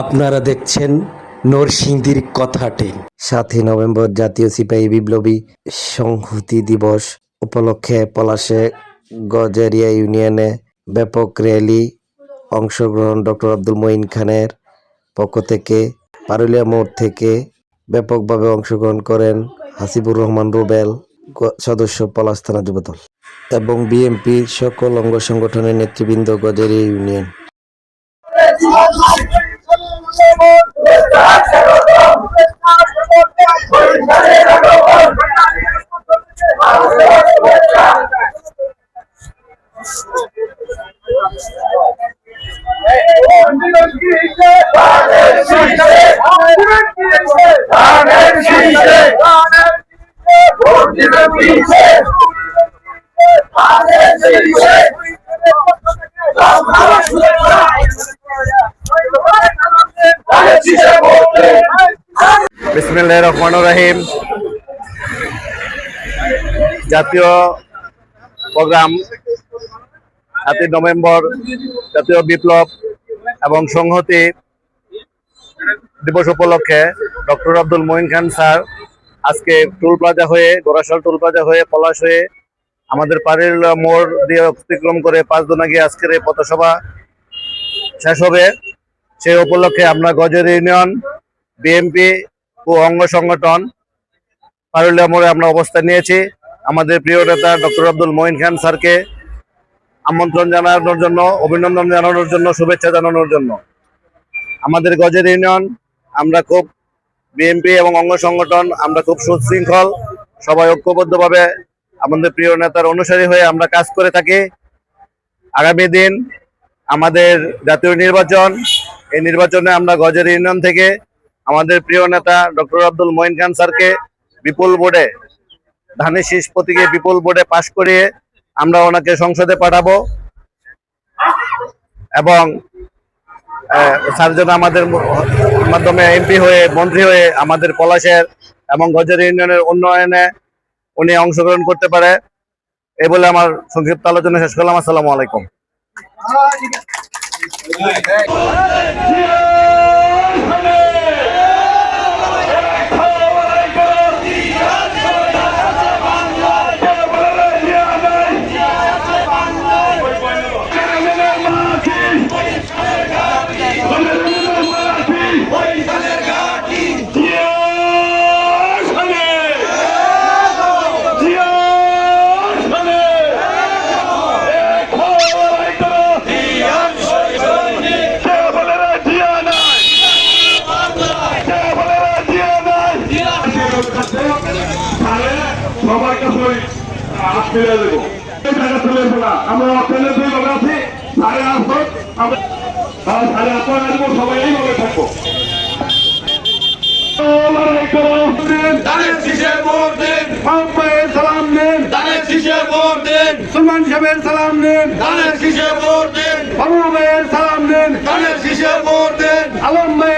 আপনারা দেখছেন নরসিংদীর কথাটে। সাতই নভেম্বর জাতীয় সিপাহী বিপ্লবী সংহতি দিবস উপলক্ষে পলাশে গজারিয়া ইউনিয়নে ব্যাপক র্যালি অংশগ্রহণ ডক্টর আব্দুল মঈন খানের পক্ষ থেকে। পারুলিয়া মোড় থেকে ব্যাপকভাবে অংশগ্রহণ করেন হাসিবুর রহমান রুবেল সদস্য পলাশ থানা যুবদল এবং বিএনপির সকল অঙ্গ সংগঠনের নেতৃবৃন্দ গজারিয়া ইউনিয়ন। Amen. জাতীয় প্রোগ্রাম সাতই নভেম্বর জাতীয় বিপ্লব এবং সংহতি দিবস উপলক্ষে ডক্টর আব্দুল মঈন খান স্যার আজকে টুল প্লাজা হয়ে, গোরাশাল টুল প্লাজা হয়ে, পলাশ হয়ে আমাদের পাড়ির মোড় দিয়ে অতিক্রম করে পাঁচ দিন আগে আজকের এই পথসভা শেষ হবে। সেই উপলক্ষে আমরা গজের ইউনিয়ন বিএনপি ও অঙ্গ সংগঠন পারুলিয়া মোড়ে আমরা অবস্থান নিয়েছি। আমাদের প্রিয় নেতা ডক্টর আব্দুল মঈন খান স্যারকে আমন্ত্রণ জানানোর জন্য, অভিনন্দন জানানোর জন্য, শুভেচ্ছা জানানোর জন্য। আমাদের গজের ইউনিয়ন, আমরা খুব বিএনপি এবং অঙ্গ সংগঠন, আমরা খুব সুশৃঙ্খল, সবাই ঐক্যবদ্ধভাবে আমাদের প্রিয় নেতার অনুসারী হয়ে আমরা কাজ করে থাকি। আগামী দিন আমাদের জাতীয় নির্বাচন এই নির্বাচনে আমরা গজের ইউনিয়ন থেকে আমাদের প্রিয় নেতা ডক্টর আব্দুল মঈন খান স্যারকে বিপুল বোর্ডে ধানের শীষ প্রতীকে বিপুল বোর্ডে পাশ করিয়ে আমরা ওনাকে সংসদে পাঠাবো। এবং স্যার যেন আমাদের মাধ্যমে এমপি হয়ে, মন্ত্রী হয়ে আমাদের পলাশের এবং গজের ইউনিয়নের উন্নয়নে উনি অংশগ্রহণ করতে পারে। এই বলে আমার সংক্ষিপ্ত আলোচনা শেষ করলাম। আসসালামু আলাইকুম। 天！ফিরে দেবো। এই জায়গা না। আমরা দুই ভাবে আছি সাড়ে আটশো আমরা সাড়ে আটশো আসব সবাই এইভাবে থাকব। সুলমান সাহেবের সালাম দিন ধানের শীষে ভোট দিন? সালাম দিন ধানের শীষে ভোট দিন? আলম ভাইয়ের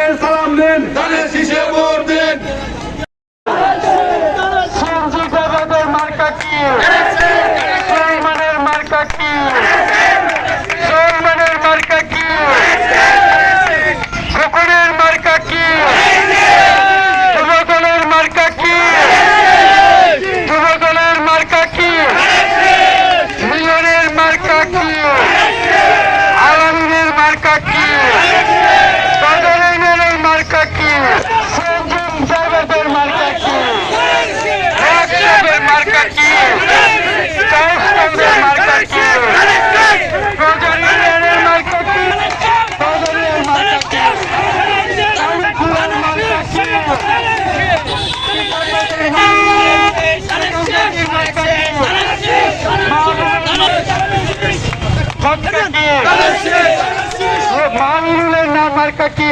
ಹೊಕ್ಕಿ ಮಾವಿನ ಮರ್ಕಟ್ಟಿ